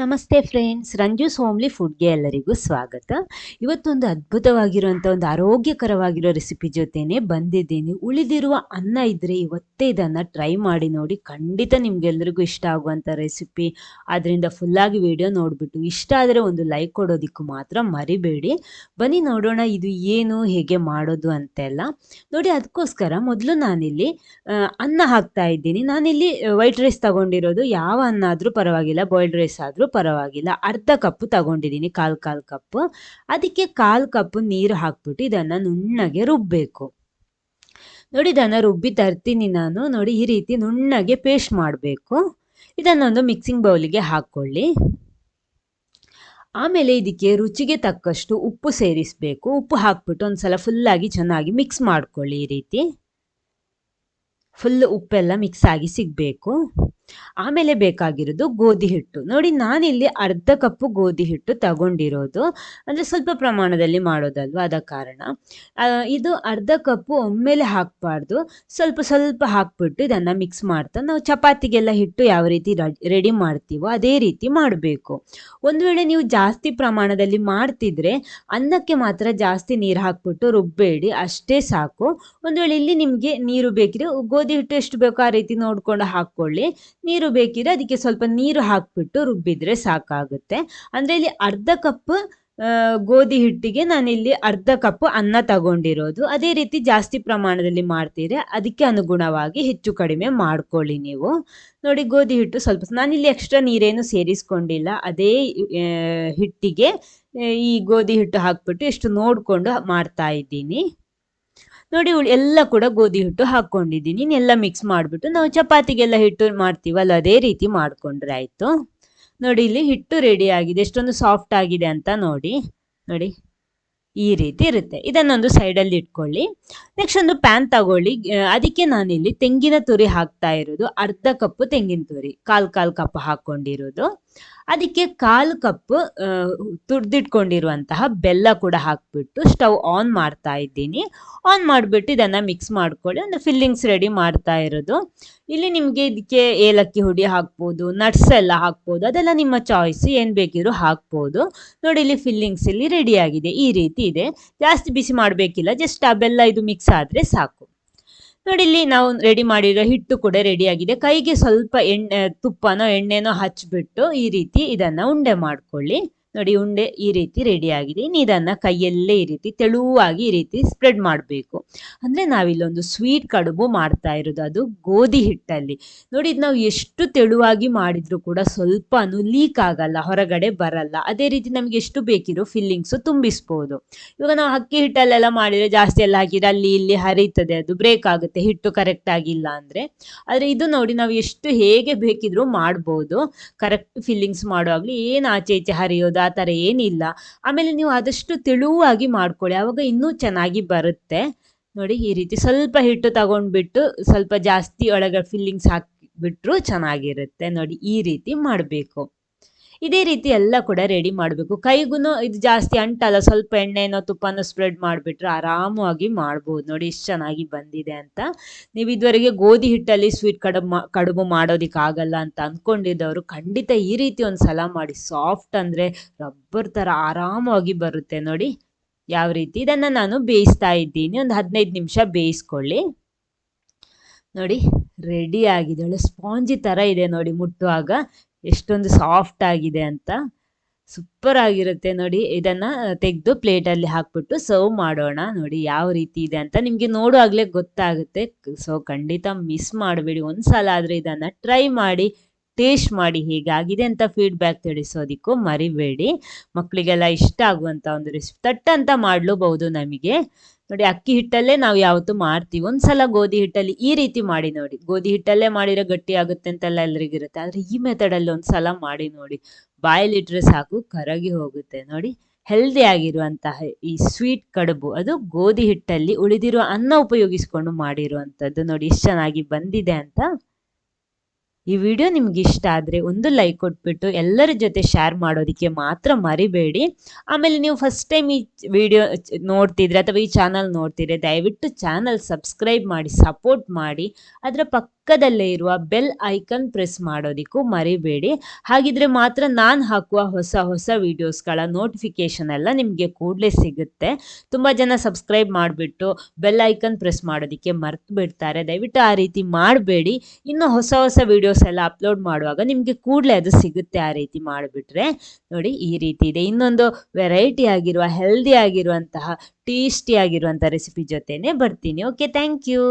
ನಮಸ್ತೆ friends ರಂಜೂಸ್ homely ಫುಡ್ಗೆ ಎಲ್ಲರಿಗೂ ಸ್ವಾಗತ. ಇವತ್ತೊಂದು ಅದ್ಭುತವಾಗಿರುವಂಥ ಒಂದು ಆರೋಗ್ಯಕರವಾಗಿರೋ ರೆಸಿಪಿ ಜೊತೆನೆ ಬಂದಿದ್ದೀನಿ. ಉಳಿದಿರುವ ಅನ್ನ ಇದ್ದರೆ ಇವತ್ತೇ ಇದನ್ನು ಟ್ರೈ ಮಾಡಿ ನೋಡಿ ಖಂಡಿತ ನಿಮಗೆಲ್ಲರಿಗೂ ಇಷ್ಟ ಆಗುವಂಥ ರೆಸಿಪಿ ಅದರಿಂದ ಫುಲ್ಲಾಗಿ ವಿಡಿಯೋ ನೋಡಿಬಿಟ್ಟು ಇಷ್ಟ ಆದರೆ ಒಂದು ಲೈಕ್ ಕೊಡೋದಕ್ಕೂ ಮಾತ್ರ ಮರಿಬೇಡಿ. ಬನ್ನಿ ನೋಡೋಣ ಇದು ಏನು, ಹೇಗೆ ಮಾಡೋದು ಅಂತೆಲ್ಲ. ನೋಡಿ ಅದಕ್ಕೋಸ್ಕರ ಮೊದಲು ನಾನಿಲ್ಲಿ ಅನ್ನ ಹಾಕ್ತಾ ಇದ್ದೀನಿ. ನಾನಿಲ್ಲಿ ವೈಟ್ ರೈಸ್ ತಗೊಂಡಿರೋದು. ಯಾವ ಅನ್ನ ಆದರೂ ಪರವಾಗಿಲ್ಲ ಬಾಯ್ಲ್ಡ್ ರೈಸ್ ಆದರೂ. ಪರವಾಗಿಲ್ಲ. ಅರ್ಧ ಕಪ್ ತಗೊಂಡಿದ್ದೀನಿ ಕಾಲು ಕಾಲು ಕಪ್ಪು. ಅದಕ್ಕೆ ಕಾಲು ಕಪ್ ನೀರು ಹಾಕ್ಬಿಟ್ಟು ಇದನ್ನು ನುಣ್ಣಗೆ ರುಬ್ಬಬೇಕು ನೋಡಿ ಇದನ್ನು ರುಬ್ಬಿ ತರ್ತೀನಿ ನಾನು. ನೋಡಿ ಈ ರೀತಿ ನುಣ್ಣಗೆ ಪೇಸ್ಟ್ ಮಾಡಬೇಕು. ಇದನ್ನೊಂದು ಮಿಕ್ಸಿಂಗ್ ಬೌಲಿಗೆ ಹಾಕ್ಕೊಳ್ಳಿ. ಆಮೇಲೆ ಇದಕ್ಕೆ ರುಚಿಗೆ ತಕ್ಕಷ್ಟು ಉಪ್ಪು ಸೇರಿಸಬೇಕು. ಉಪ್ಪು ಹಾಕ್ಬಿಟ್ಟು ಒಂದ್ಸಲ ಫುಲ್ಲಾಗಿ ಚೆನ್ನಾಗಿ ಮಿಕ್ಸ್ ಮಾಡ್ಕೊಳ್ಳಿ ಈ ರೀತಿ. ಫುಲ್ ಉಪ್ಪೆಲ್ಲ ಮಿಕ್ಸ್ ಆಗಿ ಸಿಗಬೇಕು. ಆಮೇಲೆ ಬೇಕಾಗಿರೋದು ಗೋಧಿ ಹಿಟ್ಟು. ನೋಡಿ, ನಾನಿಲ್ಲಿ ಅರ್ಧ ಕಪ್ಪು ಗೋಧಿ ಹಿಟ್ಟು ತಗೊಂಡಿರೋದು. ಅಂದರೆ ಸ್ವಲ್ಪ ಪ್ರಮಾಣದಲ್ಲಿ ಮಾಡೋದಲ್ವ, ಅದ ಕಾರಣ. ಇದು ಅರ್ಧ ಕಪ್ಪು ಒಮ್ಮೆಲೆ ಹಾಕಬಾರ್ದು. ಸ್ವಲ್ಪ ಸ್ವಲ್ಪ ಹಾಕ್ಬಿಟ್ಟು ಇದನ್ನು ಮಿಕ್ಸ್ ಮಾಡ್ತಾ, ನಾವು ಚಪಾತಿಗೆಲ್ಲ ಹಿಟ್ಟು ಯಾವ ರೀತಿ ರೆಡಿ ಮಾಡ್ತೀವೋ ಅದೇ ರೀತಿ ಮಾಡಬೇಕು. ಒಂದು ವೇಳೆ ನೀವು ಜಾಸ್ತಿ ಪ್ರಮಾಣದಲ್ಲಿ ಮಾಡ್ತಿದ್ರೆ ಅನ್ನಕ್ಕೆ ಮಾತ್ರ ಜಾಸ್ತಿ ನೀರು ಹಾಕ್ಬಿಟ್ಟು ರುಬ್ಬೇಡಿ, ಅಷ್ಟೇ ಸಾಕು. ಒಂದು ವೇಳೆ ಇಲ್ಲಿ ನಿಮಗೆ ನೀರು ಬೇಕಿದ್ರೆ ಗೋಧಿ ಹಿಟ್ಟು ಎಷ್ಟು ಬೇಕೋ ಆ ರೀತಿ ನೋಡ್ಕೊಂಡು ಹಾಕ್ಕೊಳ್ಳಿ. ನೀರು ಬೇಕಿದ್ರೆ ಅದಕ್ಕೆ ಸ್ವಲ್ಪ ನೀರು ಹಾಕ್ಬಿಟ್ಟು ರುಬ್ಬಿದ್ರೆ ಸಾಕಾಗುತ್ತೆ. ಅಂದರೆ ಇಲ್ಲಿ ಅರ್ಧ ಕಪ್ ಗೋಧಿ ಹಿಟ್ಟಿಗೆ ನಾನಿಲ್ಲಿ ಅರ್ಧ ಕಪ್ ಅನ್ನ ತಗೊಂಡಿರೋದು. ಅದೇ ರೀತಿ ಜಾಸ್ತಿ ಪ್ರಮಾಣದಲ್ಲಿ ಮಾಡ್ತೀರಿ. ಅದಕ್ಕೆ ಅನುಗುಣವಾಗಿ ಹೆಚ್ಚು ಕಡಿಮೆ ಮಾಡ್ಕೊಳ್ಳಿ ನೀವು. ನೋಡಿ, ಗೋಧಿ ಹಿಟ್ಟು ಸ್ವಲ್ಪ ನಾನಿಲ್ಲಿ ಎಕ್ಸ್ಟ್ರಾ ನೀರೇನು ಸೇರಿಸ್ಕೊಂಡಿಲ್ಲ. ಅದೇ ಹಿಟ್ಟಿಗೆ, ಈ ಗೋಧಿ ಹಿಟ್ಟು ಹಾಕ್ಬಿಟ್ಟು ಎಷ್ಟು ನೋಡಿಕೊಂಡು ಮಾಡ್ತಾ ಇದ್ದೀನಿ. ನೋಡಿ ಎಲ್ಲ ಕೂಡ ಗೋಧಿ ಹಿಟ್ಟು ಹಾಕ್ಕೊಂಡಿದ್ದೀನಿ ಎಲ್ಲ ಮಿಕ್ಸ್ ಮಾಡಿಬಿಟ್ಟು ನಾವು ಚಪಾತಿಗೆಲ್ಲ ಹಿಟ್ಟು ಮಾಡ್ತೀವಲ್ಲ, ಅದೇ ರೀತಿ ಮಾಡಿಕೊಂಡ್ರೆ ಆಯಿತು. ನೋಡಿ ಇಲ್ಲಿ ಹಿಟ್ಟು ರೆಡಿ ಆಗಿದೆ. ಎಷ್ಟೊಂದು ಸಾಫ್ಟ್ ಆಗಿದೆ ಅಂತ ನೋಡಿ. ನೋಡಿ, ಈ ರೀತಿ ಇರುತ್ತೆ. ಇದನ್ನೊಂದು ಸೈಡಲ್ಲಿ ಇಟ್ಕೊಳ್ಳಿ. ನೆಕ್ಸ್ಟ್ ಒಂದು ಪ್ಯಾನ್ ತಗೊಳ್ಳಿ. ಅದಕ್ಕೆ ಅದಕ್ಕೆ ನಾನಿಲ್ಲಿ ತೆಂಗಿನ ತುರಿ ಹಾಕ್ತಾ ಇರೋದು. ಅರ್ಧ ಕಪ್ಪು ತೆಂಗಿನ ತುರಿ, ಕಾಲು ಕಾಲು ಕಪ್ ಹಾಕ್ಕೊಂಡಿರೋದು ಅದಕ್ಕೆ ಕಾಲು ಕಪ್ ತುರ್ದಿಟ್ಕೊಂಡಿರುವಂತಹ ಬೆಲ್ಲ ಕೂಡ ಹಾಕ್ಬಿಟ್ಟು ಸ್ಟವ್ ಆನ್ ಮಾಡ್ತಾ ಇದ್ದೀನಿ. ಆನ್ ಮಾಡಿಬಿಟ್ಟು ಇದನ್ನು ಮಿಕ್ಸ್ ಮಾಡ್ಕೊಳ್ಳಿ. ಒಂದು ಫಿಲ್ಲಿಂಗ್ಸ್ ರೆಡಿ ಮಾಡ್ತಾ ಇರೋದು. ಇಲ್ಲಿ ನಿಮಗೆ ಇದಕ್ಕೆ ಏಲಕ್ಕಿ ಹುಡಿ ಹಾಕ್ಬೋದು ನಟ್ಸ್ ಎಲ್ಲ ಹಾಕ್ಬೋದು, ಅದೆಲ್ಲ ನಿಮ್ಮ ಚಾಯ್ಸ್ ಏನು ಬೇಕಿದ್ರು ಹಾಕ್ಬೋದು. ನೋಡಿ, ಇಲ್ಲಿ ಫಿಲ್ಲಿಂಗ್ಸ್ ಇಲ್ಲಿ ರೆಡಿ ಆಗಿದೆ. ಈ ರೀತಿ ಇದೆ. ಜಾಸ್ತಿ ಬಿಸಿ ಮಾಡಬೇಕಿಲ್ಲ. ಜಸ್ಟ್ ಆ ಬೆಲ್ಲ ಇದು ಮಿಕ್ಸ್ ಆದರೆ ಸಾಕು. ನೋಡಿ, ಇಲ್ಲಿ ನಾವು ರೆಡಿ ಮಾಡಿರೋ ಹಿಟ್ಟು ಕೂಡ ರೆಡಿ ಆಗಿದೆ. ಕೈಗೆ ಸ್ವಲ್ಪ ಎಣ್ಣೆ, ತುಪ್ಪನೋ ಎಣ್ಣೆನೋ ಹಚ್ಚಿಬಿಟ್ಟು ಈ ರೀತಿ ಇದನ್ನ ಉಂಡೆ ಮಾಡ್ಕೊಳ್ಳಿ. ನೋಡಿ, ಉಂಡೆ ಈ ರೀತಿ ರೆಡಿ ಆಗಿದೆ. ಇದನ್ನ ಕೈಯಲ್ಲೇ ಈ ರೀತಿ ತೆಳುವಾಗಿ ಈ ರೀತಿ ಸ್ಪ್ರೆಡ್ ಮಾಡಬೇಕು. ಅಂದರೆ ನಾವಿಲ್ಲೊಂದು ಸ್ವೀಟ್ ಕಡುಬು ಮಾಡ್ತಾ ಇರೋದು, ಅದು ಗೋಧಿ ಹಿಟ್ಟಲ್ಲಿ. ನೋಡಿ ಇದು ನಾವು ಎಷ್ಟು ತೆಳುವಾಗಿ ಮಾಡಿದರೂ ಕೂಡ ಸ್ವಲ್ಪನೂ ಲೀಕ್ ಆಗಲ್ಲ, ಹೊರಗಡೆ ಬರಲ್ಲ. ಅದೇ ರೀತಿ ನಮಗೆ ಎಷ್ಟು ಬೇಕಿರೋ ಫಿಲ್ಲಿಂಗ್ಸು ತುಂಬಿಸ್ಬೋದು. ಇವಾಗ ನಾವು ಅಕ್ಕಿ ಹಿಟ್ಟಲ್ಲೆಲ್ಲ ಮಾಡಿದರೆ ಜಾಸ್ತಿ ಎಲ್ಲ ಹಾಕಿದ್ರೆ ಅಲ್ಲಿ ಇಲ್ಲಿ ಹರಿತದೆ, ಅದು ಬ್ರೇಕ್ ಆಗುತ್ತೆ, ಹಿಟ್ಟು ಕರೆಕ್ಟ್ ಆಗಿಲ್ಲ ಅಂದರೆ. ಆದರೆ ಇದು ನೋಡಿ, ನಾವು ಎಷ್ಟು ಹೇಗೆ ಬೇಕಿದ್ರೂ ಮಾಡ್ಬೋದು. ಕರೆಕ್ಟ್ ಫಿಲ್ಲಿಂಗ್ಸ್ ಮಾಡುವಾಗಲಿ ಏನು ಆಚೆ ಈಚೆ ಹರಿಯೋದು ಆ ಥರ ಏನಿಲ್ಲ. ಆಮೇಲೆ ನೀವು ಆದಷ್ಟು ತೆಳುವಾಗಿ ಮಾಡ್ಕೊಳ್ಳಿ. ಆವಾಗ ಇನ್ನೂ ಚೆನ್ನಾಗಿ ಬರುತ್ತೆ. ನೋಡಿ ಈ ರೀತಿ ಸ್ವಲ್ಪ ಹಿಟ್ಟು ತಗೊಂಡ್ಬಿಟ್ಟು ಸ್ವಲ್ಪ ಜಾಸ್ತಿ ಒಳಗೆ ಫಿಲ್ಲಿಂಗ್ಸ್ ಹಾಕಿಬಿಟ್ರು ಚೆನ್ನಾಗಿರುತ್ತೆ. ನೋಡಿ ಈ ರೀತಿ ಮಾಡಬೇಕು. ಇದೇ ರೀತಿ ಎಲ್ಲ ಕೂಡ ರೆಡಿ ಮಾಡಬೇಕು. ಕೈಗೂ ಇದು ಜಾಸ್ತಿ ಅಂಟಲ್ಲ, ಸ್ವಲ್ಪ ಎಣ್ಣೆನೋ ತುಪ್ಪನೋ ಸ್ಪ್ರೆಡ್ ಮಾಡಿಬಿಟ್ರೆ ಆರಾಮವಾಗಿ ಮಾಡ್ಬೋದು. ನೋಡಿ ಇಷ್ಟು ಚೆನ್ನಾಗಿ ಬಂದಿದೆ ಅಂತ. ನೀವು ಇದುವರೆಗೆ ಗೋಧಿ ಹಿಟ್ಟಲ್ಲಿ ಸ್ವೀಟ್ ಕಡುಬು ಕಡುಬು ಮಾಡೋದಕ್ಕಾಗಲ್ಲ ಅಂತ ಅಂದ್ಕೊಂಡಿದ್ದವರು ಖಂಡಿತ ಈ ರೀತಿ ಒಂದು ಸಲ ಮಾಡಿ. ಸಾಫ್ಟ್ ಅಂದರೆ ರಬ್ಬರ್ ಥರ ಆರಾಮವಾಗಿ ಬರುತ್ತೆ ನೋಡಿ. ಯಾವ ರೀತಿ? ಇದನ್ನು ನಾನು ಬೇಯಿಸ್ತಾ ಇದ್ದೀನಿ. ಒಂದು ಹದಿನೈದು ನಿಮಿಷ ಬೇಯಿಸ್ಕೊಳ್ಳಿ. ನೋಡಿ ರೆಡಿ ಆಗಿದೆ. ಒಳ್ಳೆ ಸ್ಪಾಂಜಿ ಥರ ಇದೆ ನೋಡಿ ಮುಟ್ಟುವಾಗ. ಎಷ್ಟೊಂದು ಸಾಫ್ಟ್ ಆಗಿದೆ ಅಂತ ಸೂಪರ್ ಆಗಿರುತ್ತೆ ನೋಡಿ. ಇದನ್ನ ತೆಗೆದು ಪ್ಲೇಟಲ್ಲಿ ಹಾಕ್ಬಿಟ್ಟು ಸರ್ವ್ ಮಾಡೋಣ ನೋಡಿ ಯಾವ ರೀತಿ ಇದೆ ಅಂತ. ನಿಮಗೆ ನೋಡುವಾಗಲೇ ಗೊತ್ತಾಗುತ್ತೆ. ಸೊ ಖಂಡಿತ ಮಿಸ್ ಮಾಡಬೇಡಿ. ಒಂದ್ಸಲ ಆದರೆ ಇದನ್ನು ಟ್ರೈ ಮಾಡಿ ಟೇಸ್ಟ್ ಮಾಡಿ ಹೇಗಾಗಿದೆ ಅಂತ ಫೀಡ್ಬ್ಯಾಕ್ ತಿಳಿಸೋದಿಕ್ಕೂ ಮರಿಬೇಡಿ. ಮಕ್ಕಳಿಗೆಲ್ಲ ಇಷ್ಟ ಆಗುವಂಥ ಒಂದು ರೆಸಿಪಿ ತಟ್ಟಂತ ಮಾಡಲೂಬಹುದು ನಮಗೆ. ನೋಡಿ, ಅಕ್ಕಿ ಹಿಟ್ಟಲ್ಲೇ ನಾವು ಯಾವತ್ತು ಮಾಡ್ತೀವಿ ಒಂದ್ಸಲ ಗೋಧಿ ಹಿಟ್ಟಲ್ಲಿ ಈ ರೀತಿ ಮಾಡಿ ನೋಡಿ. ಗೋಧಿ ಹಿಟ್ಟಲ್ಲೇ ಮಾಡಿರೋ ಗಟ್ಟಿ ಆಗುತ್ತೆ ಅಂತೆಲ್ಲ ಎಲ್ರಿಗಿರುತ್ತೆ. ಆದ್ರೆ ಈ ಮೆಥಡಲ್ಲಿ ಒಂದ್ಸಲ ಮಾಡಿ ನೋಡಿ. ಬಾಯಲ್ಲಿಟ್ರೆ ಸಾಕು, ಕರಗಿ ಹೋಗುತ್ತೆ ನೋಡಿ. ಹೆಲ್ದಿ ಆಗಿರುವಂತಹ ಈ ಸ್ವೀಟ್ ಕಡುಬು, ಅದು ಗೋಧಿ ಹಿಟ್ಟಲ್ಲಿ ಉಳಿದಿರುವ ಅನ್ನ ಉಪಯೋಗಿಸ್ಕೊಂಡು ಮಾಡಿರುವಂಥದ್ದು ನೋಡಿ. ಎಷ್ಟು ಚೆನ್ನಾಗಿ ಬಂದಿದೆ ಅಂತ ಈ ವಿಡಿಯೋ ನಿಮ್ಗೆ ಇಷ್ಟ ಆದರೆ ಒಂದು ಲೈಕ್ ಕೊಟ್ಬಿಟ್ಟು ಎಲ್ಲರ ಜೊತೆ ಶೇರ್ ಮಾಡೋದಕ್ಕೆ ಮಾತ್ರ ಮರಿಬೇಡಿ. ಆಮೇಲೆ ನೀವು ಫಸ್ಟ್ ಟೈಮ್ ಈ ವಿಡಿಯೋ ನೋಡ್ತಿದ್ರೆ ಅಥವಾ ಈ ಚಾನಲ್ ನೋಡ್ತಿದ್ರೆ ದಯವಿಟ್ಟು ಚಾನಲ್ ಸಬ್ಸ್ಕ್ರೈಬ್ ಮಾಡಿ ಸಪೋರ್ಟ್ ಮಾಡಿ. ಅದರ ಪಕ್ಕದಲ್ಲೇ ಇರುವ ಬೆಲ್ ಐಕನ್ ಪ್ರೆಸ್ ಮಾಡೋದಕ್ಕೂ ಮರಿಬೇಡಿ. ಹಾಗಿದ್ರೆ ಮಾತ್ರ ನಾನು ಹಾಕುವ ಹೊಸ ಹೊಸ ವಿಡಿಯೋಸ್ಗಳ ನೋಟಿಫಿಕೇಷನ್ ಎಲ್ಲ ನಿಮಗೆ ಕೂಡಲೇ ಸಿಗುತ್ತೆ. ತುಂಬ ಜನ ಸಬ್ಸ್ಕ್ರೈಬ್ ಮಾಡಿಬಿಟ್ಟು ಬೆಲ್ ಐಕನ್ ಪ್ರೆಸ್ ಮಾಡೋದಕ್ಕೆ ಮರ್ತು ಬಿಡ್ತಾರೆ ದಯವಿಟ್ಟು ಆ ರೀತಿ ಮಾಡಬೇಡಿ. ಇನ್ನು ಹೊಸ ಹೊಸ ವೀಡಿಯೋಸ್ ಎಲ್ಲ ಅಪ್ಲೋಡ್ ಮಾಡುವಾಗ ನಿಮಗೆ ಕೂಡಲೇ ಅದು ಸಿಗುತ್ತೆ ಆ ರೀತಿ ಮಾಡಿಬಿಟ್ರೆ. ನೋಡಿ ಈ ರೀತಿ ಇದೆ. ಇನ್ನೊಂದು ವೆರೈಟಿ ಆಗಿರುವ ಹೆಲ್ದಿ ಆಗಿರುವಂತಹ ಟೇಸ್ಟಿ ಆಗಿರುವಂತಹ ರೆಸಿಪಿ ಜೊತೆನೆ ಬರ್ತೀನಿ. Okay thank you